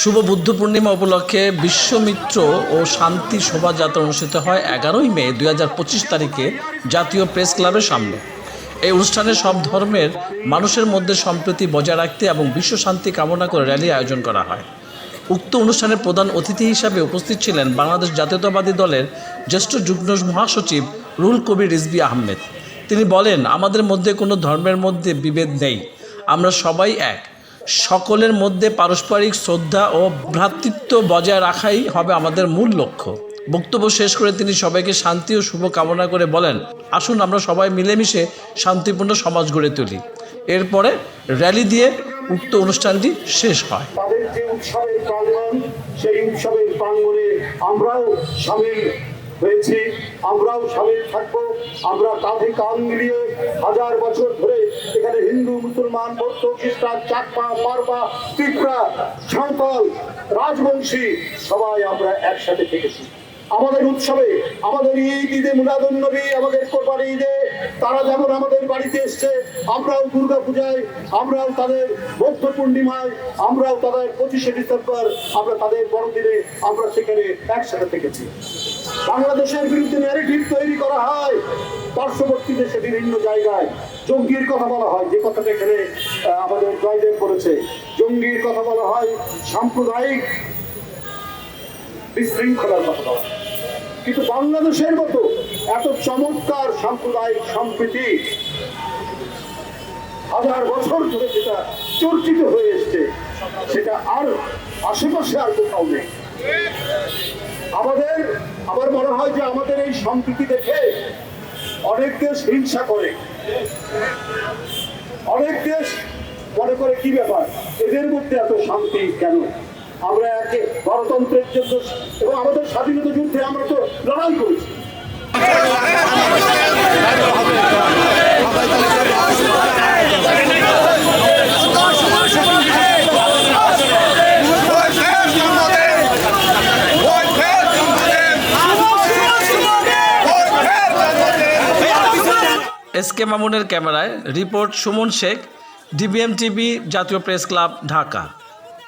শুভ বুদ্ধ পূর্ণিমা উপলক্ষে বিশ্বমিত্র ও শান্তি শোভাযাত্রা অনুষ্ঠিত হয় এগারোই মে দু হাজার পঁচিশ তারিখে জাতীয় প্রেস ক্লাবের সামনে। এই অনুষ্ঠানে সব ধর্মের মানুষের মধ্যে সম্প্রীতি বজায় রাখতে এবং বিশ্ব শান্তি কামনা করে র্যালি আয়োজন করা হয়। উক্ত অনুষ্ঠানের প্রধান অতিথি হিসাবে উপস্থিত ছিলেন বাংলাদেশ জাতীয়তাবাদী দলের জ্যেষ্ঠ যুগ্ম মহাসচিব রুল কবির রিজবি আহমেদ। তিনি বলেন, আমাদের মধ্যে কোনো ধর্মের মধ্যে বিভেদ নেই। আমরা সবাই এক। সকলের মধ্যে পারস্পরিক শ্রদ্ধা ও ভ্রাতৃত্ব বজায় রাখাই হবে আমাদের মূল লক্ষ্য। বক্তব্য শেষ করে তিনি সবাইকে শান্তি ও শুভ কামনা করে বলেন, আসুন আমরা সবাই মিলেমিশে শান্তিপূর্ণ সমাজ গড়ে তুলি। এরপরে র্যালি দিয়ে উক্ত অনুষ্ঠানটি শেষ হয়। তাদের যে উৎসবের প্রাঙ্গণ সেই উৎসবের প্রাঙ্গণে আমরাও সামিল হয়েছি। আমরাও সামিল থাকব। আমরা কাঁধে কান মিলিয়ে হাজার বছর ধরে এখানে হিন্দু, মুসলমান, বৌদ্ধ, খ্রিস্টান, চাকমা, মারবা, ত্রিপুরা সাঁওতাল রাজবংশী, সবাই আমরা একসাথে থেকেছি। আমাদের উৎসবে, আমাদের ঈদ, ঈদে মুলাদুন নবী, আমাদের কোরবানি ঈদে তারা যেমন আমাদের বাড়িতে এসছে, আমরাও দুর্গা পূজায়, আমরাও তাদের বৌদ্ধ পূর্ণিমায়, আমরাও তাদের পঁচিশে ডিসেম্বর, আমরা তাদের বড়দিনে আমরা সেখানে একসাথে থেকেছি। বাংলাদেশের বিরুদ্ধে ন্যারেটিভ তৈরি করা হয়। পার্শ্ববর্তী দেশে বিভিন্ন জায়গায় জঙ্গির কথা বলা হয়। যে কথাটা এখানে আমাদের জয়দেব বলেছে। জঙ্গির কথা বলা হয়, সাম্প্রদায়িক বিশৃঙ্খলার কথা বলা কিন্তু বাংলাদেশের মতো এত চমৎকার সাম্প্রদায়িক সম্প্রীতি হাজার বছর ধরে যেটা চর্চিত হয়ে এসছে, সেটা আর আশেপাশে আর কোথাও নেই। আমাদের আমার মনে হয় যে আমাদের এই সম্প্রীতি দেখে অনেক দেশ হিংসা করে। অনেক দেশ মনে করে, কি ব্যাপার? এদের মধ্যে এত শান্তি কেন? আমরা একে গণতন্ত্রের জন্য এবং আমাদের স্বাধীনতা যুদ্ধে আমরা তো লড়াই করেছি। এস কে মামুনের ক্যামেরায় report Suman Sheikh DBM TV জাতীয় প্রেস ক্লাব ঢাকা।